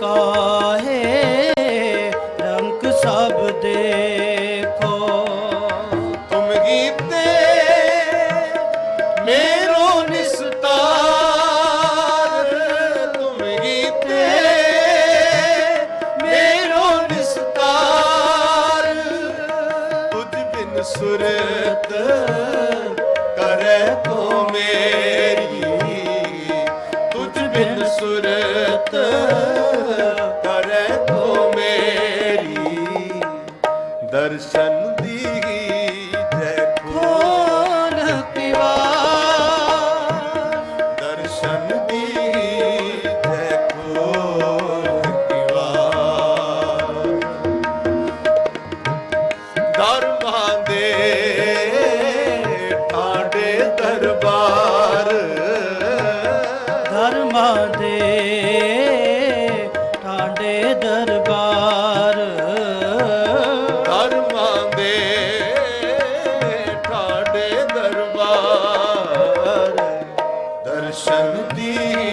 ਕਾਹੇ ਰੰਗ ਸਭ ਦੇਖੋ। ਤੁਮ ਗੀਤੇ, ਮੇਰੋ ਨਿਸਤਾਰ। ਤੁਮ ਗੀਤੇ, ਮੇਰੋ ਨਿਸਤਾਰ। ਤੁਝ ਬਿਨ ਸੁਰਤ ਕਰੇ ਕੋ ਮੇਰੀ ਕਰੇ ਮੇਰੀ ਦਰਸ਼ਨ ਦੀ ਜੈ ਕੋਨ ਪਿਵਾ? ਦਰਸ਼ਨ ਦੀ ਜੈ ਦਰਬਾਂ ਦਰਬਾਰ ਧਰਮਾਂ ਦੇ ਟਾਂਡੇ ਦਰਬਾਰ। ਦਰਬਾਂ ਦੇ ਠਾਡੇ ਦਰਬਾਰ। ਦਰਸ਼ਨ ਦੀ